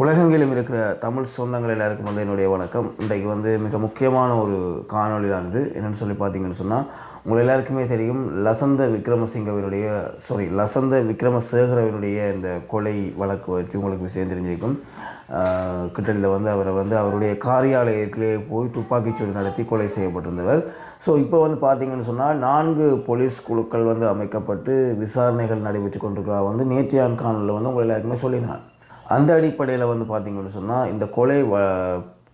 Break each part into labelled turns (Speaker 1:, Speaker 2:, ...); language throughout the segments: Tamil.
Speaker 1: உலகெங்கிலும் இருக்கிற தமிழ் சொந்தங்கள் எல்லாருக்கும் வந்து என்னுடைய வணக்கம். இன்றைக்கு வந்து மிக முக்கியமான ஒரு காணொளி தான் இது என்னென்னு சொல்லி பார்த்தீங்கன்னு சொன்னால் உங்கள் எல்லாருக்குமே தெரியும் லசந்த விக்ரமசிங்கவினுடைய சாரி லசந்த விக்ரமசேகரவினுடைய இந்த கொலை வழக்கு வச்சு உங்களுக்கு விஷயம் தெரிஞ்சிருக்கும். கிட்டடியில் வந்து அவரை வந்து அவருடைய காரியாலயத்திலே போய் துப்பாக்கிச்சூடு நடத்தி கொலை செய்யப்பட்டிருந்தவர். ஸோ இப்போ வந்து பார்த்தீங்கன்னு சொன்னால் நான்கு போலீஸ் குழுக்கள் வந்து அமைக்கப்பட்டு விசாரணைகள் நடைபெற்று கொண்டிருக்கிறா வந்து நேற்றியான் காணொலியில் வந்து உங்கள் எல்லாருக்குமே சொல்லியிருந்தாங்க. அந்த அடிப்படையில் வந்து பார்த்திங்கன்னு சொன்னால் இந்த கொலை வ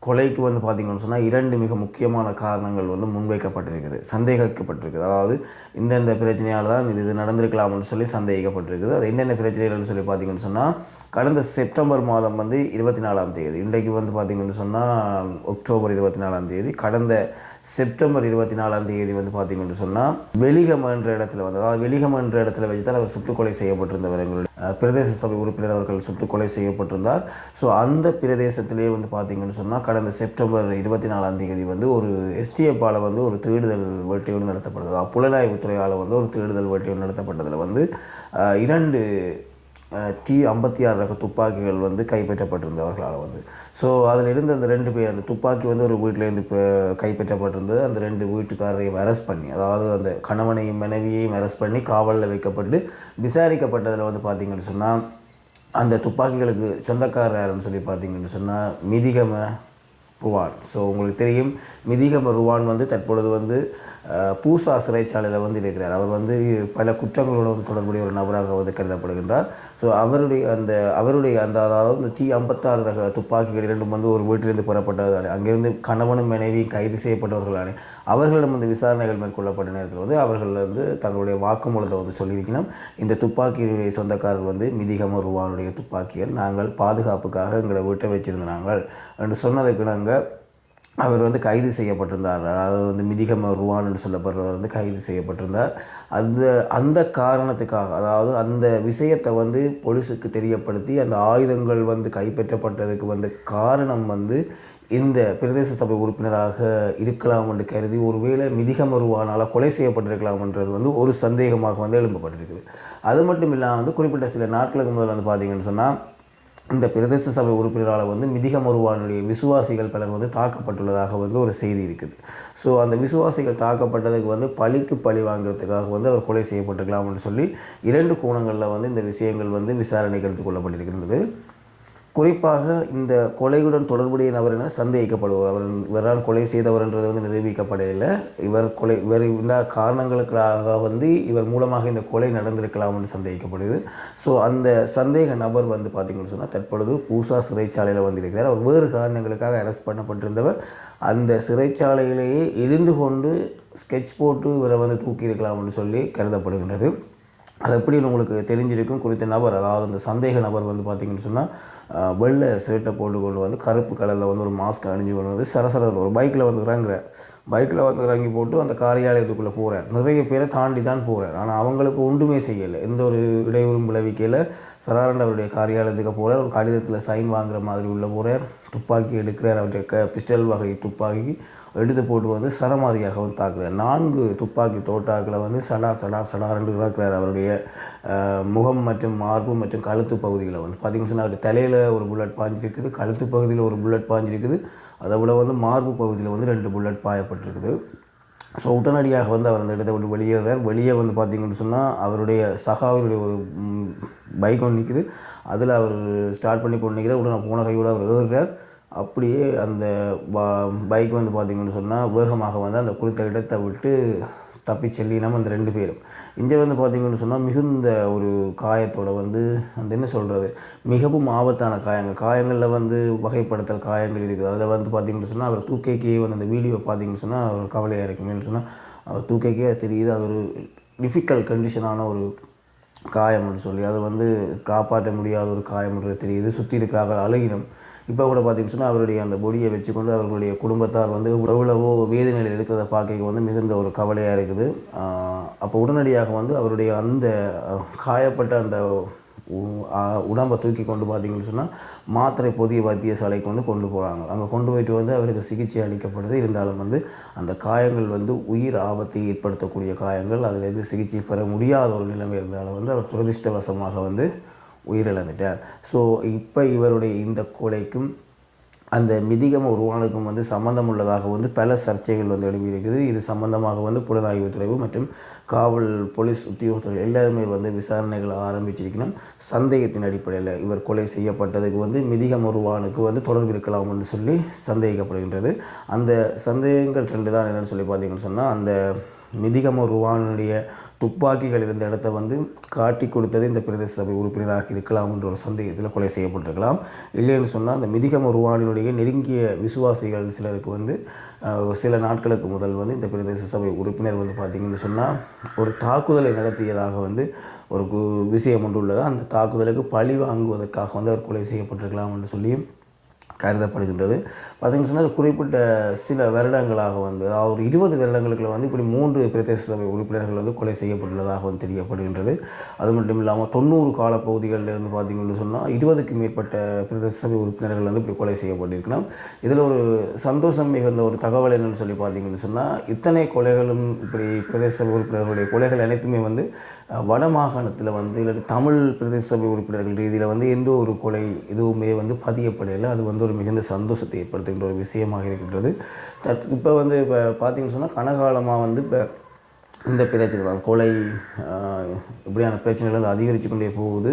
Speaker 1: கொலைக்கு வந்து பார்த்திங்கன்னு சொன்னால் இரண்டு மிக முக்கியமான காரணங்கள் வந்து முன்வைக்கப்பட்டிருக்குது. சந்தேகிக்கப்பட்டிருக்குது. அதாவது இந்தந்த பிரச்சனையால் தான் இது இது நடந்திருக்கலாம்னு சொல்லி சந்தேகிக்கப்பட்டிருக்குது. அது என்னென்ன பிரச்சனைகள்னு சொல்லி பார்த்தீங்கன்னு சொன்னால் கடந்த செப்டம்பர் மாதம் வந்து இருபத்தி நாலாம் தேதி இன்றைக்கு வந்து பார்த்திங்கன்னு சொன்னால் அக்டோபர் இருபத்தி நாலாம் தேதி கடந்த செப்டம்பர் இருபத்தி நாலாம் தேதி வந்து பார்த்திங்கன்னு சொன்னால் வெளிகம் என்ற இடத்துல வந்து அதாவது வெளிகம் என்ற இடத்துல வச்சு தான் அவர் சுட்டுக்கொலை செய்யப்பட்டிருந்தவர் எங்களுடைய பிரதேச சபை உறுப்பினர் அவர்கள் சுட்டுக்கொலை செய்யப்பட்டிருந்தார். ஸோ அந்த பிரதேசத்திலே வந்து பார்த்திங்கன்னு சொன்னால் கடந்த செப்டம்பர் இருபத்தி நாலாம் தேதி வந்து ஒரு எஸ்டிஎஃப்பால் வந்து ஒரு தேடுதல் வேட்டை ஒன்று நடத்தப்பட்டது. புலனாய்வுத்துறையால் வந்து ஒரு தேடுதல் வேட்டை ஒன்று நடத்தப்பட்டதில் வந்து இரண்டு டி ஐம்பத்தி ஆறு ரக துப்பாக்கிகள் வந்து கைப்பற்றப்பட்டிருந்தவர்களால் வந்து. ஸோ அதில் இருந்து அந்த ரெண்டு பேர் அந்த துப்பாக்கி வந்து ஒரு வீட்டிலேருந்து இப்போ கைப்பற்றப்பட்டிருந்தது. அந்த ரெண்டு வீட்டுக்காரரையும் அரெஸ்ட் பண்ணி அதாவது அந்த கணவனையும் மனைவியையும் அரெஸ்ட் பண்ணி காவலில் வைக்கப்பட்டு விசாரிக்கப்பட்டதில் வந்து பார்த்திங்கன்னு சொன்னால் அந்த துப்பாக்கிகளுக்கு சொந்தக்காரர் யாருன்னு சொல்லி பார்த்தீங்கன்னு சொன்னால் மிதிகம ருவான். ஸோ உங்களுக்கு தெரியும் மிதிகம ருவான் வந்து தற்பொழுது வந்து பூசா சிறைச்சாலையில் வந்து இருக்கிறார். அவர் வந்து பல குற்றங்களோடு தொடர்புடைய ஒரு நபராக வந்து கருதப்படுகின்றார். ஸோ அவருடைய அந்த அவருடைய அந்த அதாவது இந்த டி ஐம்பத்தாறு ரக துப்பாக்கிகள் இரண்டும் வந்து ஒரு வீட்டிலிருந்து புறப்பட்டதானே அங்கிருந்து கணவனும் மனைவியும் கைது செய்யப்பட்டவர்களானே அவர்களிடம் வந்து விசாரணைகள் மேற்கொள்ளப்பட்ட நேரத்தில் வந்து அவர்கள் வந்து தங்களுடைய வாக்குமூலத்தை வந்து சொல்லியிருக்கணும். இந்த துப்பாக்கியினுடைய சொந்தக்காரர் வந்து மிதிகம ருவானுடைய துப்பாக்கிகள் நாங்கள் பாதுகாப்புக்காக எங்களை வீட்டை வச்சிருந்தாங்கள் என்று சொன்னதுக்கு நாங்கள் அவர் வந்து கைது செய்யப்பட்டிருந்தார். அதாவது வந்து மிதிகம ருவான் என்று சொல்லப்படுறவர் வந்து கைது செய்யப்பட்டிருந்தார். அந்த அந்த காரணத்துக்காக அதாவது அந்த விஷயத்தை வந்து போலீஸுக்கு தெரியப்படுத்தி அந்த ஆயுதங்கள் வந்து கைப்பற்றப்பட்டதுக்கு வந்து காரணம் வந்து இந்த பிரதேச சபை உறுப்பினராக இருக்கலாம் என்று கருதி ஒருவேளை மிதிகமருவானால் கொலை செய்யப்பட்டிருக்கலாம்ன்றது வந்து ஒரு சந்தேகமாக வந்து எழும்பப்பட்டிருக்குது. அது மட்டும் இல்லாமல் வந்து குறிப்பிட்ட சில நாட்களுக்கு முதல் வந்து பார்த்திங்கன்னு சொன்னால் இந்த பிரதேச சபை உறுப்பினரால் வந்து மிதிகமருவானுடைய விசுவாசிகள் பலர் வந்து தாக்கப்பட்டுள்ளதாக வந்து ஒரு செய்தி இருக்குது. ஸோ அந்த விசுவாசிகள் தாக்கப்பட்டதுக்கு வந்து பழிக்கு பழி வாங்குறதுக்காக வந்து அவர் கொலை செய்யப்பட்டிருக்கலாம்னு சொல்லி இரண்டு கோணங்களில் வந்து இந்த விஷயங்கள் வந்து விசாரணைக்கு எடுத்துக்கொள்ளப்பட்டிருக்கின்றது குறிப்பாக இந்த கொலையுடன் தொடர்புடைய நபர் என சந்தேகிக்கப்படுவார் அவர் இவரால் கொலை செய்தவர் என்றது வந்து நிரூபிக்கப்படவில்லை. இவர் கொலை இவர் இந்த காரணங்களுக்காக வந்து இவர் மூலமாக இந்த கொலை நடந்திருக்கலாம் என்று சந்தேகிக்கப்படுது. ஸோ அந்த சந்தேக நபர் வந்து பார்த்திங்கன்னு சொன்னால் தற்பொழுது பூசா சிறைச்சாலையில் வந்திருக்கிறார். அவர் வேறு காரணங்களுக்காக அரெஸ்ட் பண்ணப்பட்டிருந்தவர். அந்த சிறைச்சாலையிலேயே இருந்து கொண்டு ஸ்கெட்ச் போட்டு இவரை வந்து தூக்கியிருக்கலாம் என்று சொல்லி கருதப்படுகின்றது. அது எப்படி உங்களுக்கு தெரிஞ்சிருக்கும். குறித்த நபர் அதாவது அந்த சந்தேக நபர் வந்து பார்த்திங்கன்னு சொன்னால் வெள்ளை ஷர்ட்டை போட்டு கொண்டு வந்து கருப்பு கலரில் வந்து ஒரு மாஸ்க் அணிஞ்சு கொண்டு வந்து சரசர ஒரு பைக்கில் வந்து இறங்குறார். பைக்கில் வந்து இறங்கி போட்டு அந்த காரியாலயத்துக்குள்ளே போகிறார் நிறைய பேரை தாண்டி தான் போகிறார் ஆனால் அவங்களுக்கு ஒன்றுமே செய்யலை. எந்த ஒரு இடையூறும் விளைவிக்கையில் சராரண்ட் அவருடைய காரியாலயத்துக்கு போகிறார் ஒரு கடிதத்தில் சைன் வாங்குற மாதிரி உள்ள போகிறார் துப்பாக்கி எடுக்கிறார். அவருடைய க பிஸ்டல் வகை துப்பாக்கி. எடுத்து போட்டு வந்து சரமாரியாக வந்து தாக்குறார். நான்கு துப்பாக்கி தோட்டாக்களை வந்து சடார் சடார் சடார் என்று இறக்குறார் அவருடைய முகம் மற்றும் மார்பு மற்றும் கழுத்து பகுதிகளை வந்து. பார்த்திங்கன்னு சொன்னால் அவருடைய தலையில் ஒரு புல்லட் பாஞ்சிருக்குது கழுத்து பகுதியில் ஒரு புல்லட் பாஞ்சிருக்குது. அதை விட வந்து மார்பு பகுதியில் வந்து ரெண்டு புல்லட் பாயப்பட்டிருக்குது. ஸோ உடனடியாக வந்து அவர் அந்த இடத்தை விட்டு வெளியேறார். வெளியே வந்து பார்த்திங்கன்னு சொன்னால் அவருடைய சகாவினுடைய ஒரு பைக் ஒன்று நிற்குது அதில் அவர் ஸ்டார்ட் பண்ணி கொண்டு நிற்கிறார் உடனே போன கையோடு அவர் ஏறுறார். அப்படியே அந்த பைக் வந்து பார்த்திங்கன்னு சொன்னால் வேகமாக வந்து அந்த குறித்த இடத்தை விட்டு தப்பி செல்லினோம் அந்த ரெண்டு பேரும். இங்கே வந்து பார்த்திங்கன்னு சொன்னால் மிகுந்த ஒரு காயத்தோட வந்து அந்த என்ன சொல்கிறது மிகவும் ஆபத்தான காயங்கள். காயங்களில் வந்து வகைப்படுத்தல் காயங்கள் இருக்குது. அதில் வந்து பார்த்திங்கன்னு சொன்னால் அவர் தூக்கைக்கே வந்து அந்த வீடியோ பார்த்திங்கன்னு சொன்னால் அவர் கவலையாக இருக்குமேனு சொன்னால் அவர் தூக்கைக்கே தெரியுது. அது ஒரு டிஃபிகல்ட் கண்டிஷனான ஒரு காயம்னு சொல்லி அதை வந்து காப்பாற்ற முடியாத ஒரு காயம்ன்றது தெரியுது. சுற்றி இருக்கிறார்கள் அழகினம். இப்போ கூட பார்த்தீங்கன்னு சொன்னால் அவருடைய அந்த பொடியை வச்சுக்கொண்டு அவர்களுடைய குடும்பத்தார் வந்து எவ்வளவோ வேதனையில் இருக்கிறத பார்க்க வந்து மிகுந்த ஒரு கவலையாக இருக்குது. அப்போ உடனடியாக வந்து அவருடைய அந்த காயப்பட்ட அந்த உடம்பை தூக்கி கொண்டு பார்த்தீங்கன்னு சொன்னால் மாத்திரை புதிய வைத்தியசாலைக்கு வந்து கொண்டு போகிறாங்க அங்கே கொண்டு போயிட்டு வந்து அவருக்கு சிகிச்சை அளிக்கப்படுது. இருந்தாலும் வந்து அந்த காயங்கள் வந்து உயிர் ஆபத்தை ஏற்படுத்தக்கூடிய காயங்கள் அதுலேருந்து சிகிச்சை பெற முடியாத ஒரு நிலைமை இருந்தாலும் வந்து அவர் துரதிருஷ்டவசமாக வந்து உயிரிழந்துட்டார். ஸோ இப்போ இவருடைய இந்த கொலைக்கும் அந்த மிதிகம உருவானுக்கும் வந்து சம்பந்தம் உள்ளதாக வந்து பல சர்ச்சைகள் வந்து எழுப்பியிருக்குது இது சம்பந்தமாக வந்து புலனாய்வுத்துறை மற்றும் காவல் போலீஸ் உத்தியோகத்தர்கள் எல்லாருமே வந்து விசாரணைகளை ஆரம்பிச்சிருக்கணும். சந்தேகத்தின் அடிப்படையில் இவர் கொலை செய்யப்பட்டதுக்கு வந்து மிதிகம் உருவானுக்கு வந்து தொடர்பு இருக்கலாம் என்று சொல்லி சந்தேகிக்கப்படுகின்றது அந்த சந்தேகங்கள் ரெண்டு தான் என்னென்னு சொல்லி பார்த்தீங்கன்னு சொன்னால் அந்த மிதிகம ருவானுடைய துப்பாக்கிகள் இருந்த இடத்த வந்து காட்டி கொடுத்தது இந்த பிரதேச சபை உறுப்பினராக இருக்கலாம் என்ற ஒரு சந்தேகத்தில் கொலை செய்யப்பட்டிருக்கலாம். இல்லைன்னு சொன்னால் அந்த மிதிகம ருவானினுடைய நெருங்கிய விசுவாசிகள் சிலருக்கு வந்து சில நாட்களுக்கு முதல் வந்து இந்த பிரதேச சபை உறுப்பினர் வந்து பார்த்திங்கன்னு சொன்னால் ஒரு தாக்குதலை நடத்தியதாக வந்து ஒரு விஷயம் ஒன்று உள்ளது. அந்த தாக்குதலுக்கு பழி வாங்குவதற்காக வந்து அவர் கொலை செய்யப்பட்டிருக்கலாம் என்று சொல்லியும் கருதப்படுகின்றது. பார்த்திங்கன்னு சொன்னால் குறிப்பிட்ட சில வருடங்களாக வந்து அதாவது ஒரு இருபது வருடங்களுக்குள்ள வந்து இப்படி மூன்று பிரதேச சபை உறுப்பினர்கள் வந்து கொலை செய்யப்பட்டுள்ளதாக வந்து தெரியப்படுகின்றது. அது மட்டும் இல்லாமல் தொண்ணூறு காலப்பகுதிகளில் இருந்து பார்த்திங்கன்னு சொன்னால் இருபதுக்கு மேற்பட்ட பிரதேச சபை உறுப்பினர்கள் வந்து இப்படி கொலை செய்யப்பட்டிருக்கலாம் இதில் ஒரு சந்தோஷம் மிகுந்த ஒரு தகவல் என்னென்னு சொல்லி பார்த்தீங்கன்னு சொன்னால் இத்தனை கொலைகளும் இப்படி பிரதேச சபை உறுப்பினர்களுடைய கொலைகள் அனைத்துமே வந்து வடமாகாணத்தில் வந்து இல்லாட்டி தமிழ் பிரதேச சபை உறுப்பினர்கள் ரீதியில் வந்து எந்த ஒரு கொலை எதுவுமே வந்து பதியப்படையில். அது வந்து ஒரு மிகுந்த சந்தோஷத்தை ஏற்படுத்துகின்ற ஒரு விஷயமாக இருக்கின்றது. இப்போ வந்து இப்போ பார்த்தீங்கன்னு சொன்னால் கனகாலமாக வந்து இப்போ இந்த பிரச்சனை தான். கொலை இப்படியான பிரச்சனைகள் வந்து அதிகரித்து கொண்டே போகுது.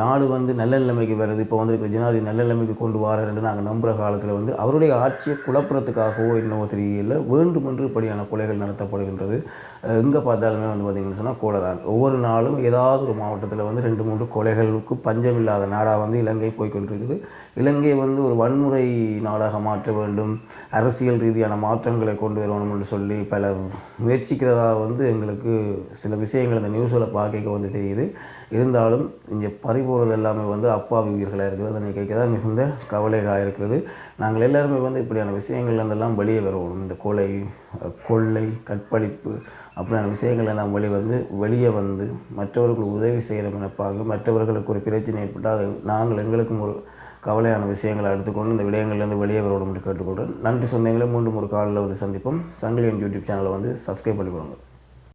Speaker 1: நாடு வந்து நல்ல நிலைமைக்கு வருது. இப்போ வந்திருக்கிற ஜனாதி நல்ல நிலைமைக்கு கொண்டு வராருன்னு நாங்கள் நம்புகிற காலத்தில் வந்து அவருடைய ஆட்சியை குழப்புறதுக்காகவோ என்னவோ தெரியல. வேண்டுமென்று இப்படியான கொலைகள் நடத்தப்படுகின்றது. எங்கே பார்த்தாலுமே வந்து பார்த்திங்கன்னு சொன்னால் கொலை தான். ஒவ்வொரு நாளும் ஏதாவது ஒரு மாவட்டத்தில் வந்து ரெண்டு மூன்று கொலைகளுக்கு பஞ்சம் இல்லாத நாடாக வந்து இலங்கை போய்கொண்டிருக்குது இலங்கை வந்து ஒரு வன்முறை நாடாக மாற்ற வேண்டும். அரசியல் ரீதியான மாற்றங்களை கொண்டு வரணும் என்று சொல்லி பலர் முயற்சிக்கிறதா வந்து எங்களுக்கு சில விஷயங்கள் அந்த நியூஸில் பார்க்க வந்து தெரியுது. இருந்தாலும் இங்கே பறிபோகிறது எல்லாமே வந்து அப்பாவி உயிர்களாக இருக்குது அதனை கேட்க தான் மிகுந்த கவலையாக இருக்கிறது. நாங்கள் எல்லாருமே வந்து இப்படியான விஷயங்கள்லேருந்தெல்லாம் வெளியே வருவோம். இந்த கொலை கொள்ளை கற்பழிப்பு அப்படியான விஷயங்கள் எல்லாம் வெளியே வந்து வெளியே வந்து மற்றவர்களுக்கு உதவி செய்கிற நினைப்பாங்க மற்றவர்களுக்கு ஒரு பிரச்சனை ஏற்பட்டால் நாங்கள் எங்களுக்கும் ஒரு கவலையான விஷயங்களை எடுத்துக்கொண்டு இந்த விடயங்கள்லேருந்து வெளியே வரணும் என்று கேட்டுக்கொள்கிறேன் நன்றி சொன்னீங்களே மீண்டும் ஒரு காலில் வந்து சந்திப்போம். சங்கிலியன் யூடியூப் சேனலை வந்து சப்ஸ்கிரைப் பண்ணிக்கொடுங்க